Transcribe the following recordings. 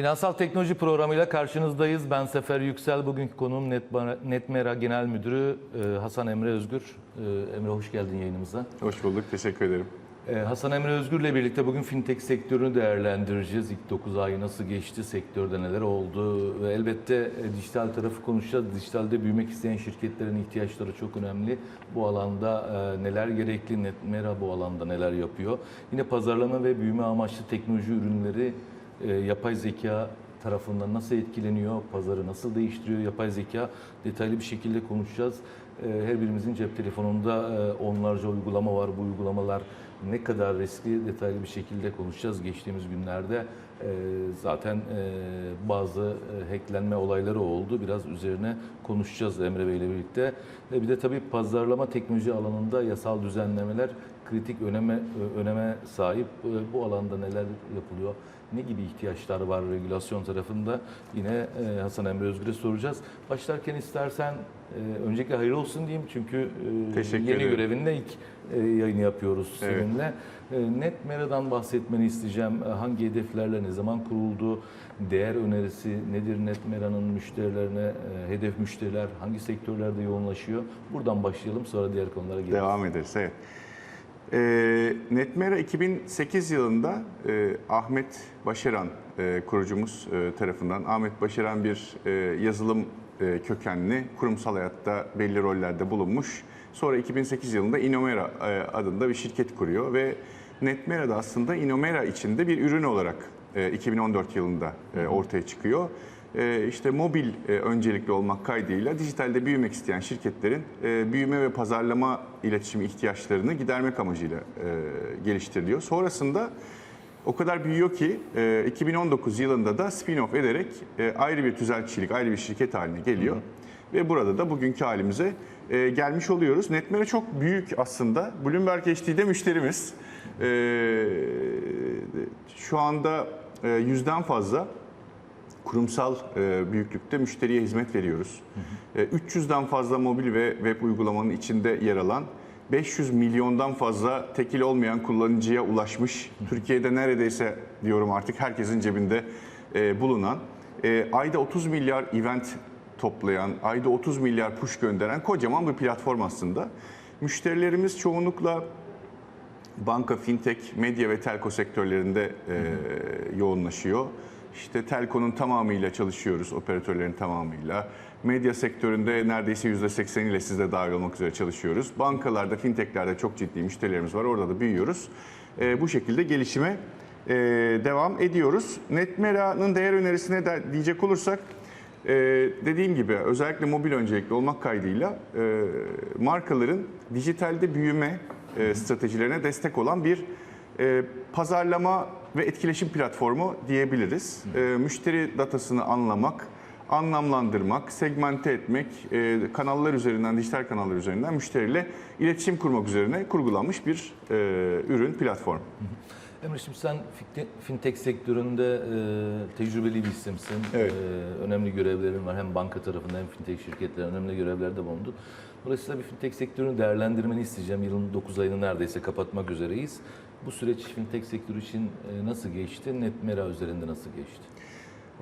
Finansal Teknoloji Programı'yla karşınızdayız. Ben Sefer Yüksel. Bugünkü konuğum Netmera, Genel Müdürü e, Hasan Emre Özgür. E, Emre hoş geldin yayınımıza. Hoş bulduk, teşekkür ederim. E, Hasan Emre Özgür'le birlikte bugün fintech sektörünü değerlendireceğiz. İlk 9 ayı nasıl geçti, sektörde neler oldu ve elbette dijital tarafı konuşacağız. Dijitalde büyümek isteyen şirketlerin ihtiyaçları çok önemli. Bu alanda neler gerekli, Netmera bu alanda neler yapıyor. Yine pazarlama ve büyüme amaçlı teknoloji ürünleri e, yapay zeka tarafından nasıl etkileniyor, pazarı nasıl değiştiriyor, yapay zeka detaylı bir şekilde konuşacağız. E, Her birimizin cep telefonunda e, onlarca uygulama var. Bu uygulamalar ne kadar riskli detaylı bir şekilde konuşacağız. Geçtiğimiz günlerde e, zaten e, bazı e, hacklenme olayları oldu. Biraz üzerine konuşacağız Emre Bey ile birlikte. Bir de tabii pazarlama teknoloji alanında yasal düzenlemeler kritik öneme öneme sahip. Bu alanda neler yapılıyor? Ne gibi ihtiyaçlar var regülasyon tarafında? Yine e, Hasan Emre Özgür'e soracağız. Başlarken istersen e, öncelikle hayırlı olsun diyeyim çünkü e, Teşekkür yeni ederim. görevinde ilk e, yayını yapıyoruz Evet. seninle. E, Netmera'dan bahsetmeni isteyeceğim. E, Hangi hedeflerle ne zaman kuruldu? Değer önerisi nedir Netmera'nın müşterilerine? e, Hedef müşteriler hangi sektörlerde yoğunlaşıyor? Buradan başlayalım sonra diğer konulara geliriz. Devam ederiz, evet. Ee, Netmera 2008 yılında e, Ahmet Başaran e, kurucumuz e, tarafından, Ahmet Başaran bir e, yazılım e, kökenli, kurumsal hayatta belli rollerde bulunmuş. Sonra 2008 yılında Inomera e, adında bir şirket kuruyor ve Netmera da aslında Inomera içinde bir ürün olarak e, 2014 yılında e, ortaya çıkıyor. E, işte mobil e, öncelikli olmak kaydıyla dijitalde büyümek isteyen şirketlerin e, büyüme ve pazarlama iletişimi ihtiyaçlarını gidermek amacıyla e, geliştiriliyor. Sonrasında o kadar büyüyor ki e, 2019 yılında da spin-off ederek e, ayrı bir tüzel kişilik, ayrı bir şirket haline geliyor. Ve burada da bugünkü halimize e, gelmiş oluyoruz. Netmera çok büyük aslında. Bloomberg HD'de müşterimiz. E, şu anda yüzden fazla kurumsal e, büyüklükte müşteriye hizmet veriyoruz. E, 300'den fazla mobil ve web uygulamanın içinde yer alan 500 milyondan fazla tekil olmayan kullanıcıya ulaşmış. Türkiye'de neredeyse diyorum artık herkesin cebinde e, bulunan, e, ayda 30 milyar event toplayan, ayda 30 milyar push gönderen kocaman bir platform aslında. Müşterilerimiz çoğunlukla banka, fintech, medya ve telko sektörlerinde e, yoğunlaşıyor. İşte telkonun tamamıyla çalışıyoruz, operatörlerin tamamıyla. Medya sektöründe neredeyse %80 ile siz de dahil olmak üzere çalışıyoruz. Bankalarda, fintechlerde çok ciddi müşterilerimiz var. Orada da büyüyoruz. E, bu şekilde gelişime e, devam ediyoruz. Netmera'nın değer önerisine de diyecek olursak, e, dediğim gibi özellikle mobil öncelikli olmak kaydıyla e, markaların dijitalde büyüme e, stratejilerine destek olan bir e, pazarlama ve etkileşim platformu diyebiliriz. E, müşteri datasını anlamak, anlamlandırmak, segmente etmek, e, kanallar üzerinden, dijital kanallar üzerinden müşteriyle iletişim kurmak üzerine kurgulanmış bir e, ürün, platform. Emre şimdi sen fintech sektöründe e, tecrübeli bir isimsin. Evet. E, önemli görevlerin var. Hem banka tarafında hem fintech şirketleri önemli görevlerde bulundu. Dolayısıyla bir fintech sektörünü değerlendirmeni isteyeceğim. Yılın 9 ayını neredeyse kapatmak üzereyiz. Bu süreç fintech sektörü için e, nasıl geçti? Netmera üzerinde nasıl geçti?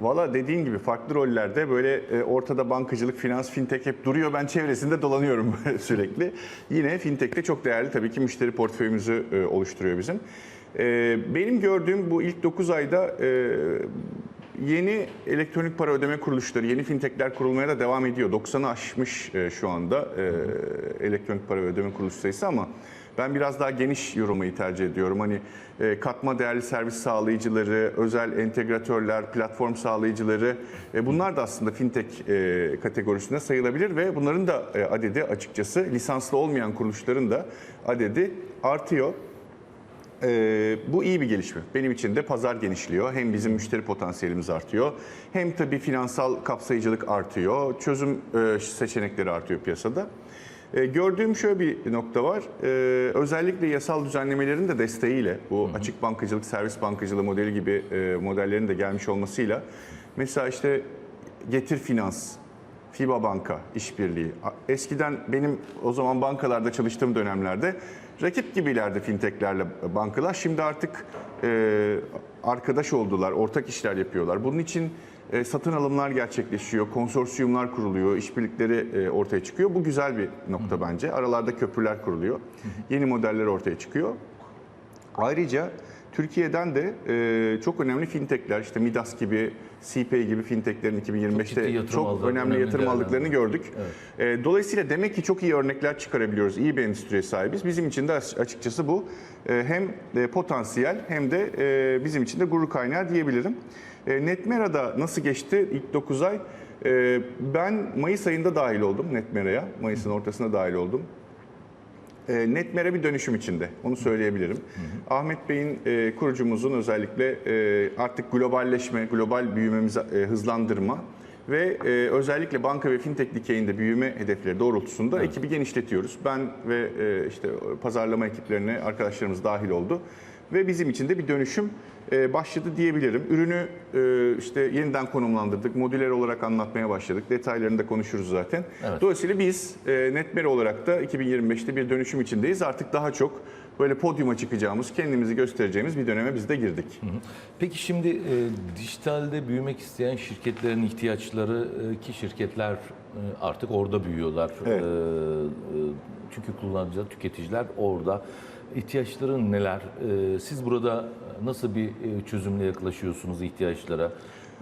Valla dediğin gibi farklı rollerde böyle e, ortada bankacılık, finans, fintech hep duruyor. Ben çevresinde dolanıyorum sürekli. Yine fintech'te çok değerli tabii ki müşteri portföyümüzü e, oluşturuyor bizim. Benim gördüğüm bu ilk 9 ayda yeni elektronik para ödeme kuruluşları, yeni fintechler kurulmaya da devam ediyor. 90'ı aşmış e, şu anda e, elektronik para ödeme kuruluş sayısı ama ben biraz daha geniş yorulmayı tercih ediyorum. Hani e, katma değerli servis sağlayıcıları, özel entegratörler, platform sağlayıcıları bunlar da aslında fintech e, kategorisinde sayılabilir ve bunların da adedi açıkçası lisanslı olmayan kuruluşların da adedi artıyor. Ee, bu iyi bir gelişme. Benim için de pazar genişliyor. Hem bizim müşteri potansiyelimiz artıyor. Hem tabii finansal kapsayıcılık artıyor. Çözüm e, seçenekleri artıyor piyasada. E, gördüğüm şöyle bir nokta var. E, özellikle yasal düzenlemelerin de desteğiyle bu açık bankacılık, servis bankacılığı modeli gibi e, modellerin de gelmiş olmasıyla mesela işte Getir Finans, FIBA Banka işbirliği. Eskiden benim o zaman bankalarda çalıştığım dönemlerde rakip gibilerdi fintechlerle bankalar. Şimdi artık e, arkadaş oldular, ortak işler yapıyorlar. Bunun için e, satın alımlar gerçekleşiyor, konsorsiyumlar kuruluyor, işbirlikleri e, ortaya çıkıyor. Bu güzel bir nokta bence. Aralarda köprüler kuruluyor. Yeni modeller ortaya çıkıyor. Ayrıca Türkiye'den de e, çok önemli fintechler, işte Midas gibi, CPay gibi fintechlerin Çok ciddi 2025'te yatırım çok, aldılar, önemli önemli yatırım aldıklarını gördük. E, dolayısıyla demek ki çok iyi örnekler çıkarabiliyoruz. İyi bir endüstriye sahibiz. Bizim için de as- açıkçası bu e, hem e, potansiyel hem de e, bizim için de gurur kaynağı diyebilirim. E, Netmera'da nasıl geçti ilk 9 ay? E, ben Mayıs ayında dahil oldum Netmera'ya. Mayıs'ın ortasında dahil oldum. E, Netmer'e bir dönüşüm içinde. Onu söyleyebilirim. Ahmet Bey'in e, kurucumuzun özellikle e, artık globalleşme, global büyümemizi e, hızlandırma ve e, özellikle banka ve fintech dikeyinde büyüme hedefleri doğrultusunda ekibi genişletiyoruz. Ben ve e, işte pazarlama ekiplerine arkadaşlarımız dahil oldu ve bizim için de bir dönüşüm e, başladı diyebilirim. Ürünü e, işte yeniden konumlandırdık, modüler olarak anlatmaya başladık. Detaylarını da konuşuruz zaten. Evet. Dolayısıyla biz e, Netmeri olarak da 2025'te bir dönüşüm içindeyiz. Artık daha çok böyle podyuma çıkacağımız, kendimizi göstereceğimiz bir döneme biz de girdik. Peki şimdi e, dijitalde büyümek isteyen şirketlerin ihtiyaçları e, ki şirketler e, artık orada büyüyorlar. Evet. E, çünkü kullanıcılar, tüketiciler orada. İhtiyaçları neler? E, siz burada nasıl bir e, çözümle yaklaşıyorsunuz ihtiyaçlara?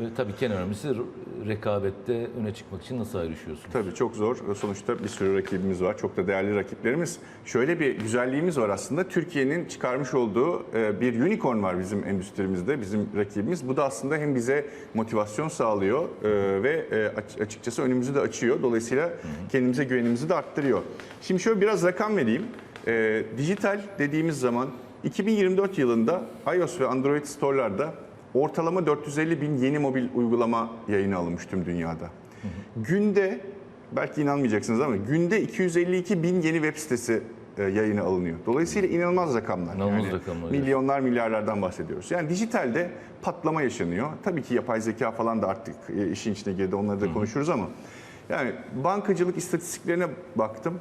Ve tabii ki en önemlisi re- rekabette öne çıkmak için nasıl ayrışıyorsunuz? Tabii çok zor. Sonuçta bir sürü rakibimiz var. Çok da değerli rakiplerimiz. Şöyle bir güzelliğimiz var aslında. Türkiye'nin çıkarmış olduğu e, bir unicorn var bizim endüstrimizde, bizim rakibimiz. Bu da aslında hem bize motivasyon sağlıyor e, ve aç- açıkçası önümüzü de açıyor. Dolayısıyla kendimize güvenimizi de arttırıyor. Şimdi şöyle biraz rakam vereyim. E, Dijital dediğimiz zaman 2024 yılında iOS ve Android store'larda ortalama 450 bin yeni mobil uygulama yayına alınmış tüm dünyada. Günde belki inanmayacaksınız ama günde 252 bin yeni web sitesi e, yayına alınıyor. Dolayısıyla inanılmaz rakamlar. İnanılmaz rakamlar, evet. Milyonlar milyarlardan bahsediyoruz. Yani dijitalde patlama yaşanıyor. Tabii ki yapay zeka falan da artık e, işin içine girdi. Onları da konuşuruz ama yani bankacılık istatistiklerine baktım.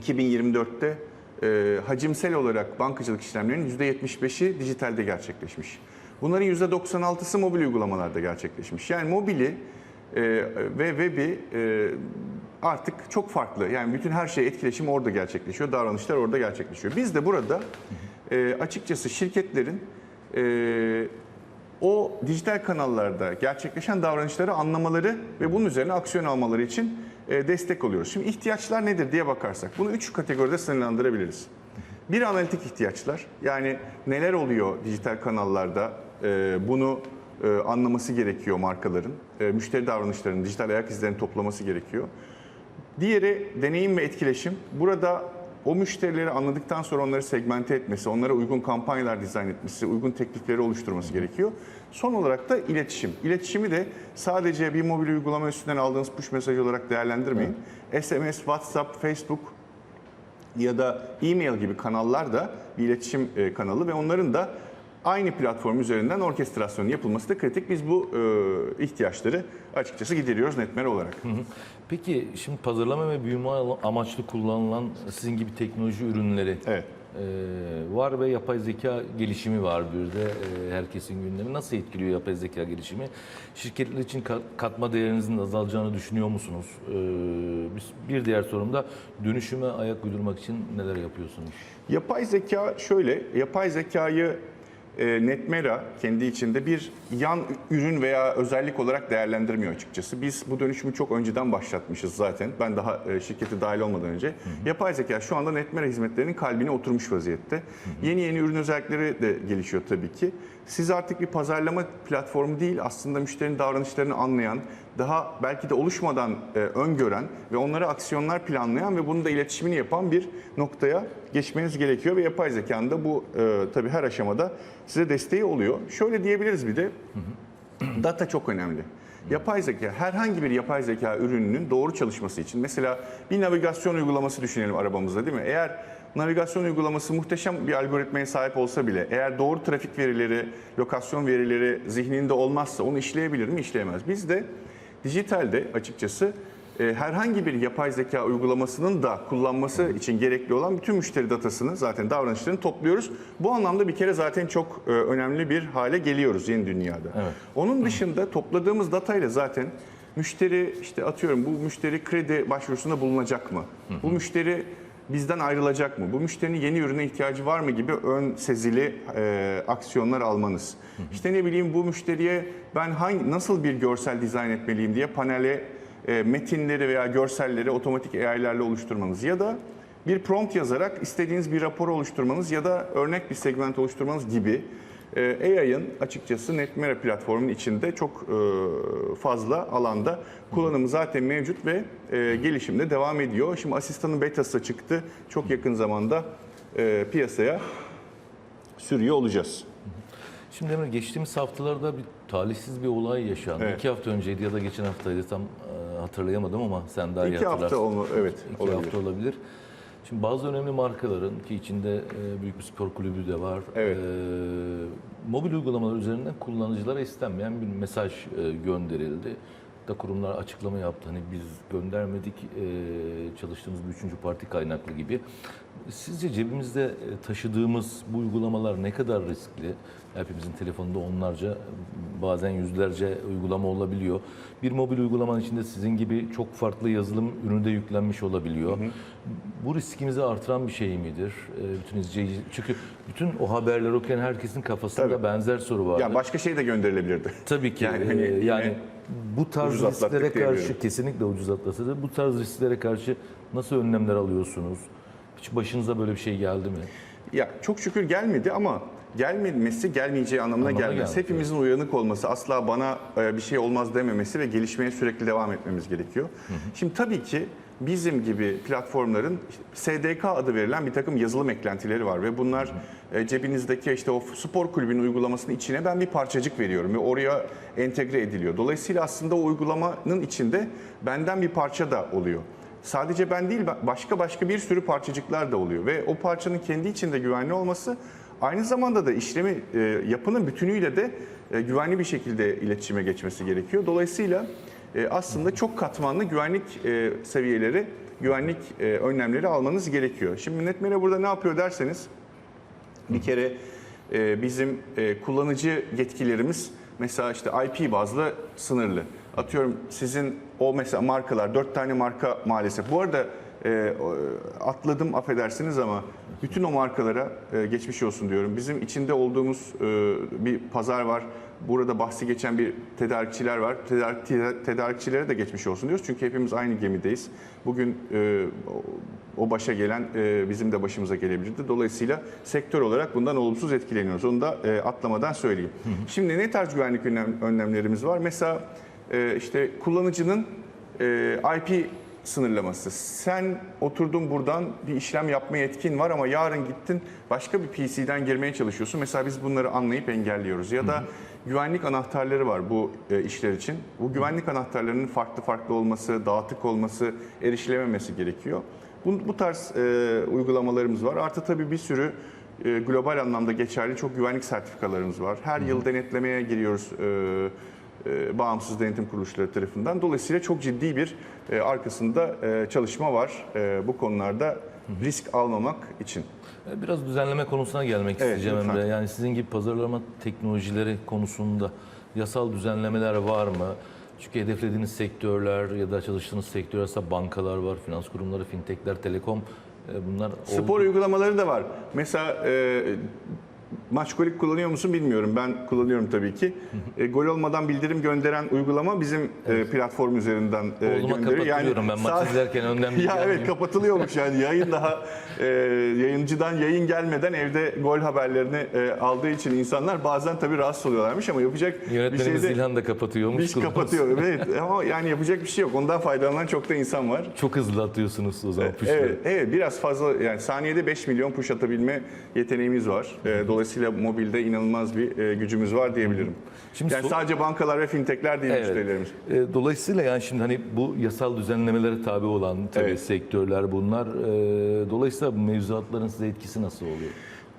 2024'te e, hacimsel olarak bankacılık işlemlerinin %75'i dijitalde gerçekleşmiş. Bunların %96'sı mobil uygulamalarda gerçekleşmiş. Yani mobili e, ve web'i e, artık çok farklı. Yani bütün her şey etkileşim orada gerçekleşiyor, davranışlar orada gerçekleşiyor. Biz de burada e, açıkçası şirketlerin e, o dijital kanallarda gerçekleşen davranışları anlamaları ve bunun üzerine aksiyon almaları için destek oluyoruz. Şimdi ihtiyaçlar nedir diye bakarsak bunu üç kategoride sınırlandırabiliriz. Bir analitik ihtiyaçlar yani neler oluyor dijital kanallarda e, bunu e, anlaması gerekiyor markaların. E, müşteri davranışlarının, dijital ayak izlerini toplaması gerekiyor. Diğeri deneyim ve etkileşim. Burada o müşterileri anladıktan sonra onları segmente etmesi, onlara uygun kampanyalar dizayn etmesi, uygun teklifleri oluşturması gerekiyor. Son olarak da iletişim. İletişimi de sadece bir mobil uygulama üstünden aldığınız push mesaj olarak değerlendirmeyin. SMS, WhatsApp, Facebook ya da e-mail gibi kanallar da bir iletişim e, kanalı ve onların da aynı platform üzerinden orkestrasyonun yapılması da kritik. Biz bu e, ihtiyaçları açıkçası gideriyoruz Netmer olarak. Peki şimdi pazarlama ve büyüme amaçlı kullanılan sizin gibi teknoloji ürünleri Evet. e, var ve yapay zeka gelişimi var bir de e, herkesin gündemi. Nasıl etkiliyor yapay zeka gelişimi? Şirketler için ka- katma değerinizin azalacağını düşünüyor musunuz? E, bir diğer sorum da dönüşüme ayak uydurmak için neler yapıyorsunuz? Yapay zeka şöyle, yapay zekayı e, Netmera kendi içinde bir yan ürün veya özellik olarak değerlendirmiyor açıkçası. Biz bu dönüşümü çok önceden başlatmışız zaten. Ben daha e, şirkete dahil olmadan önce. Yapay zeka şu anda Netmera hizmetlerinin kalbine oturmuş vaziyette. Yeni yeni ürün özellikleri de gelişiyor tabii ki. Siz artık bir pazarlama platformu değil, aslında müşterinin davranışlarını anlayan, daha belki de oluşmadan e, öngören ve onlara aksiyonlar planlayan ve bunun da iletişimini yapan bir noktaya geçmeniz gerekiyor ve yapay zekanın da bu e, tabii her aşamada size desteği oluyor. Şöyle diyebiliriz bir de data çok önemli. Yapay zeka, herhangi bir yapay zeka ürününün doğru çalışması için mesela bir navigasyon uygulaması düşünelim arabamızda değil mi? Eğer navigasyon uygulaması muhteşem bir algoritmaya sahip olsa bile eğer doğru trafik verileri, lokasyon verileri zihninde olmazsa onu işleyebilir mi? İşleyemez. Biz de dijitalde açıkçası e, herhangi bir yapay zeka uygulamasının da kullanması için gerekli olan bütün müşteri datasını zaten davranışlarını topluyoruz. Bu anlamda bir kere zaten çok e, önemli bir hale geliyoruz yeni dünyada. Evet. Onun dışında topladığımız datayla zaten müşteri işte atıyorum bu müşteri kredi başvurusunda bulunacak mı? Bu müşteri bizden ayrılacak mı? Bu müşterinin yeni ürüne ihtiyacı var mı gibi ön sezili e, aksiyonlar almanız. İşte ne bileyim bu müşteriye ben hangi nasıl bir görsel dizayn etmeliyim diye panele e, metinleri veya görselleri otomatik AI'lerle oluşturmanız ya da bir prompt yazarak istediğiniz bir rapor oluşturmanız ya da örnek bir segment oluşturmanız gibi AI'ın açıkçası Netmera platformunun içinde çok e, fazla alanda kullanımı zaten mevcut ve e, gelişimde devam ediyor. Şimdi asistanın betası çıktı. Çok yakın zamanda e, piyasaya sürüyor olacağız. Şimdi Emre geçtiğimiz haftalarda bir talihsiz bir olay yaşandı. Evet. İki hafta önceydi ya da geçen haftaydı tam hatırlayamadım ama sen daha iyi İki hatırlarsın. hafta olma, evet İki olabilir. hafta olabilir. Şimdi bazı önemli markaların ki içinde e, büyük bir spor kulübü de var. Evet. e, mobil uygulamalar üzerinden kullanıcılara istenmeyen bir mesaj e, gönderildi. Da kurumlar açıklama yaptı. Hani biz göndermedik e, çalıştığımız bir üçüncü parti kaynaklı gibi. Sizce cebimizde e, taşıdığımız bu uygulamalar ne kadar riskli? Hepimizin telefonunda onlarca bazen yüzlerce uygulama olabiliyor. Bir mobil uygulamanın içinde sizin gibi çok farklı yazılım ürünü de yüklenmiş olabiliyor. Bu riskimizi artıran bir şey midir? E, bütün izleyici çünkü bütün o haberleri okuyan herkesin kafasında Tabii. benzer soru var. Ya başka şey de gönderilebilirdi. Tabii ki Yani yani, hani yine yani bu tarz risklere karşı kesinlikle ucuz atlatılır. Bu tarz risklere karşı nasıl önlemler alıyorsunuz? Hiç başınıza böyle bir şey geldi mi? Ya çok şükür gelmedi ama gelmemesi gelmeyeceği anlamına gelmez. gelmez, Hepimizin uyanık olması, asla bana e, bir şey olmaz dememesi ve gelişmeye sürekli devam etmemiz gerekiyor. Şimdi tabii ki bizim gibi platformların SDK adı verilen bir takım yazılım eklentileri var ve bunlar e, cebinizdeki işte o spor kulübünün uygulamasının içine ben bir parçacık veriyorum ve oraya entegre ediliyor. Dolayısıyla aslında o uygulamanın içinde benden bir parça da oluyor. Sadece ben değil başka başka bir sürü parçacıklar da oluyor ve o parçanın kendi içinde güvenli olması aynı zamanda da işlemi e, yapının bütünüyle de e, güvenli bir şekilde iletişime geçmesi gerekiyor. Dolayısıyla aslında çok katmanlı güvenlik e, seviyeleri, güvenlik e, önlemleri almanız gerekiyor. Şimdi Netmera burada ne yapıyor derseniz bir kere e, bizim e, kullanıcı yetkilerimiz mesela işte IP bazlı sınırlı. Atıyorum sizin o mesela markalar, dört tane marka maalesef. Bu arada e, atladım affedersiniz ama bütün o markalara e, geçmiş olsun diyorum. Bizim içinde olduğumuz e, bir pazar var. Burada bahsi geçen bir tedarikçiler var. Tedarik, tedarikçilere de geçmiş olsun diyoruz. Çünkü hepimiz aynı gemideyiz. Bugün e, o- başa gelen e, bizim de başımıza gelebilirdi. Dolayısıyla sektör olarak bundan olumsuz etkileniyoruz. Onu da e, atlamadan söyleyeyim. Şimdi ne tarz güvenlik önlem- önlemlerimiz var? Mesela e, işte kullanıcının e, IP sınırlaması. Sen oturdun buradan bir işlem yapma yetkin var ama yarın gittin başka bir PC'den girmeye çalışıyorsun. Mesela biz bunları anlayıp engelliyoruz. Ya da güvenlik anahtarları var bu e, işler için. Bu güvenlik anahtarlarının farklı farklı olması, dağıtık olması, erişilememesi gerekiyor. Bu, bu tarz e, uygulamalarımız var. Artı tabii bir sürü e, global anlamda geçerli çok güvenlik sertifikalarımız var. Her yıl denetlemeye giriyoruz e, e, bağımsız denetim kuruluşları tarafından. Dolayısıyla çok ciddi bir e, arkasında e, çalışma var e, bu konularda risk almamak için. Biraz düzenleme konusuna gelmek Evet, isteyeceğim lütfen. Emre. Yani sizin gibi pazarlama teknolojileri konusunda yasal düzenlemeler var mı? Çünkü hedeflediğiniz sektörler ya da çalıştığınız sektörler ise bankalar var, finans kurumları, fintechler, telekom bunlar Spor uygulamaları da var. Mesela e, Maçkolik kullanıyor musun bilmiyorum. Ben kullanıyorum tabii ki. E, gol olmadan bildirim gönderen uygulama bizim e, platform üzerinden e, Oğluma gönderiyor. kapatıyorum ben maçı izlerken önden bilgi Ya evet kapatılıyormuş yani yayın daha e, yayıncıdan yayın gelmeden evde gol haberlerini e, aldığı için insanlar bazen tabii rahatsız oluyorlarmış ama yapacak bir şey de İlhan da kapatıyormuş. biz kapatıyor. Evet ama yani yapacak bir şey yok. Ondan faydalanan çok da insan var. Çok hızlı atıyorsunuz o zaman pushları. Evet, evet biraz fazla yani saniyede 5 milyon push atabilme yeteneğimiz var. Ee, dolayısıyla mobilde inanılmaz bir e, gücümüz var diyebilirim. Şimdi yani sadece bankalar ve fintechler değil Evet. müşterilerimiz. E, Dolayısıyla yani şimdi hani bu yasal düzenlemelere tabi olan tabii Evet. sektörler bunlar. E, Dolayısıyla bu mevzuatların size etkisi nasıl oluyor?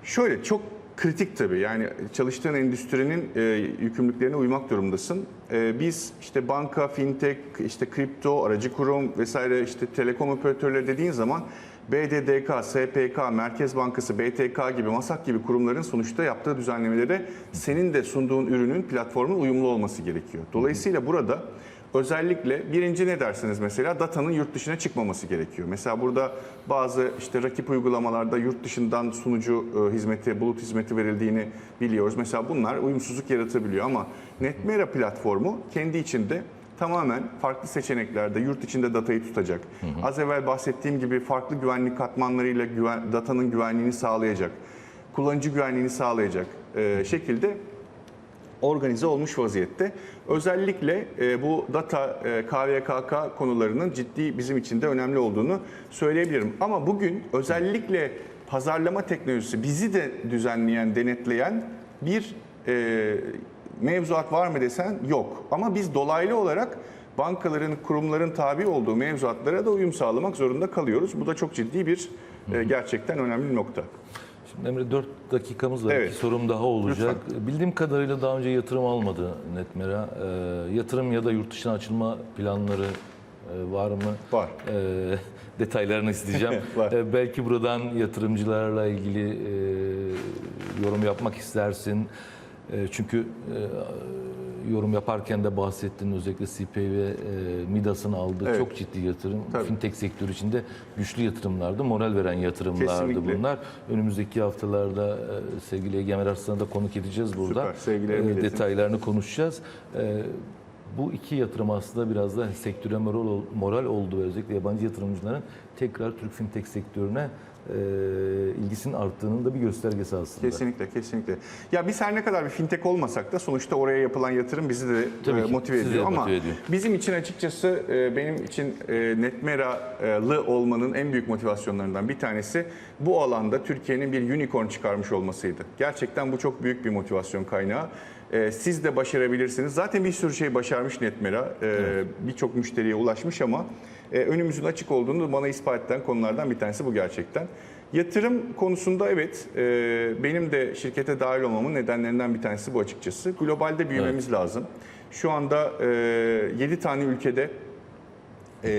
Şöyle çok kritik tabii. Yani çalıştığın endüstrinin e, yükümlülüklerine uymak durumundasın. E, biz işte banka, fintech, işte kripto, aracı kurum vesaire işte telekom operatörleri dediğin zaman BDDK, SPK, Merkez Bankası, BTK gibi, MASAK gibi kurumların sonuçta yaptığı düzenlemelere senin de sunduğun ürünün platformun uyumlu olması gerekiyor. Dolayısıyla burada özellikle birinci ne dersiniz mesela datanın yurt dışına çıkmaması gerekiyor. Mesela burada bazı işte rakip uygulamalarda yurt dışından sunucu e, hizmeti, bulut hizmeti verildiğini biliyoruz. Mesela bunlar uyumsuzluk yaratabiliyor ama Netmera platformu kendi içinde tamamen farklı seçeneklerde yurt içinde datayı tutacak. Az evvel bahsettiğim gibi farklı güvenlik katmanlarıyla güven, datanın güvenliğini sağlayacak. Kullanıcı güvenliğini sağlayacak e, şekilde organize olmuş vaziyette. Özellikle e, bu data e, KVKK konularının ciddi bizim için de önemli olduğunu söyleyebilirim. Ama bugün özellikle pazarlama teknolojisi bizi de düzenleyen, denetleyen bir e, mevzuat var mı desen yok. Ama biz dolaylı olarak bankaların, kurumların tabi olduğu mevzuatlara da uyum sağlamak zorunda kalıyoruz. Bu da çok ciddi bir e, gerçekten önemli bir nokta. Şimdi Emre 4 dakikamız var. Evet. İki sorum daha olacak. Bildiğim kadarıyla daha önce yatırım almadı Netmera. Ee, yatırım ya da yurt dışına açılma planları e, var mı? Var. Ee, detaylarını isteyeceğim. Var. Ee, belki buradan yatırımcılarla ilgili e, yorum yapmak istersin. E, çünkü e, yorum yaparken de bahsettin özellikle CPI ve e, Midas'ın aldığı Evet. çok ciddi yatırım. Tabii. Fintech sektörü içinde güçlü yatırımlardı, moral veren yatırımlardı Kesinlikle. bunlar. Önümüzdeki haftalarda e, sevgili Egemen Arslan'a da konuk edeceğiz burada. Süper, sevgilerimi E. Detaylarını konuşacağız. E, bu iki yatırım aslında biraz da sektöre moral, moral oldu ve özellikle yabancı yatırımcıların tekrar Türk fintech sektörüne e, ilgisinin arttığının da bir göstergesi aslında. Kesinlikle, kesinlikle. Ya biz her ne kadar bir fintech olmasak da sonuçta oraya yapılan yatırım bizi de Tabii e, ki, motive de ediyor. Ama motive ediyor. bizim için açıkçası e, benim için e, Netmera'lı olmanın en büyük motivasyonlarından bir tanesi bu alanda Türkiye'nin bir unicorn çıkarmış olmasıydı. Gerçekten bu çok büyük bir motivasyon kaynağı. E, Siz de başarabilirsiniz. Zaten bir sürü şey başarmış Netmera. E, Birçok müşteriye ulaşmış ama e, önümüzün açık olduğunu bana ispat eden konulardan bir tanesi bu gerçekten. Yatırım konusunda evet e, benim de şirkete dahil olmamın nedenlerinden bir tanesi bu açıkçası. Globalde büyümemiz lazım. Şu anda e, 7 tane ülkede e,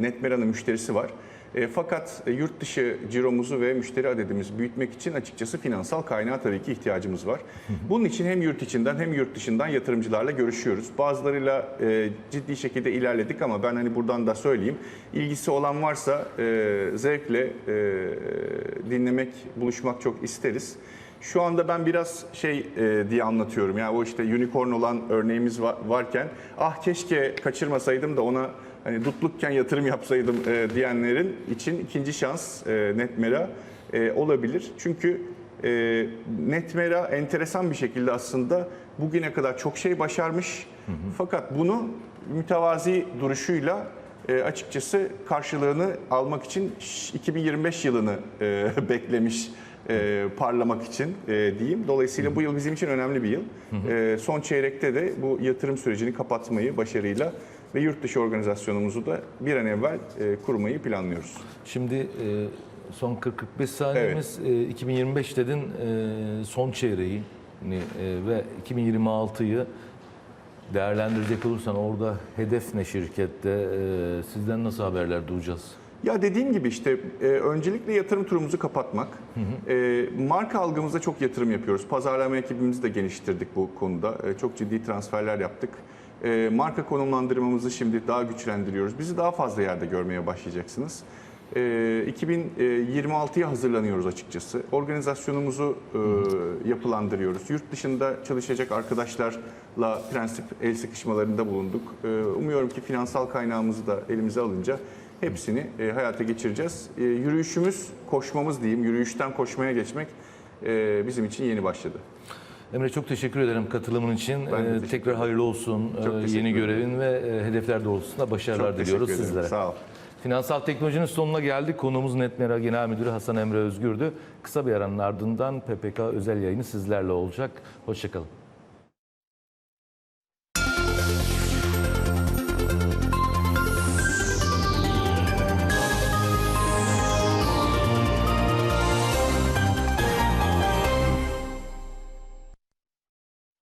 Netmera'nın müşterisi var. E, fakat e, yurt dışı ciromuzu ve müşteri adedimizi büyütmek için açıkçası finansal kaynağa tabii ki ihtiyacımız var. Bunun için hem yurt içinden hem yurt dışından yatırımcılarla görüşüyoruz. Bazılarıyla e, ciddi şekilde ilerledik ama ben hani buradan da söyleyeyim. İlgisi olan varsa e, zevkle e, dinlemek, buluşmak çok isteriz. Şu anda ben biraz şey e, diye anlatıyorum. Yani o işte unicorn olan örneğimiz va- varken ah keşke kaçırmasaydım da ona hani dutlukken yatırım yapsaydım e, diyenlerin için ikinci şans e, Netmera e, olabilir. Çünkü e, Netmera enteresan bir şekilde aslında bugüne kadar çok şey başarmış. Fakat bunu mütevazi duruşuyla e, açıkçası karşılığını almak için ş- 2025 yılını e, beklemiş e, parlamak için e, diyeyim. Dolayısıyla bu yıl bizim için önemli bir yıl. E, son çeyrekte de bu yatırım sürecini kapatmayı başarıyla ve yurt dışı organizasyonumuzu da bir an evvel e, kurmayı planlıyoruz. Şimdi e, son 40-45 saniyemiz e, 2025 dedin e, son çeyreği e, ve 2026'yı değerlendirecek olursan orada hedef ne şirkette? E, sizden nasıl haberler duyacağız? Ya dediğim gibi işte e, öncelikle yatırım turumuzu kapatmak. E, marka algımızda çok yatırım yapıyoruz. Pazarlama ekibimizi de geliştirdik bu konuda. E, çok ciddi transferler yaptık. E, marka konumlandırmamızı şimdi daha güçlendiriyoruz. Bizi daha fazla yerde görmeye başlayacaksınız. E, 2026'ya hazırlanıyoruz açıkçası. Organizasyonumuzu e, yapılandırıyoruz. Yurt dışında çalışacak arkadaşlarla prensip el sıkışmalarında bulunduk. E, umuyorum ki finansal kaynağımızı da elimize alınca hepsini e, hayata geçireceğiz. E, yürüyüşümüz, koşmamız diyeyim, yürüyüşten koşmaya geçmek e, bizim için yeni başladı. Emre çok teşekkür ederim katılımın için. E, teşekkür tekrar hayırlı olsun e, teşekkür yeni görevin ve e, hedefler doğrultusunda başarılar Çok diliyoruz ederim. sizlere. Sağ ol. Finansal teknolojinin sonuna geldik. Konuğumuz Netmera Genel Müdürü Hasan Emre Özgür'dü. Kısa bir aranın ardından PPK özel yayını sizlerle olacak. Hoşçakalın.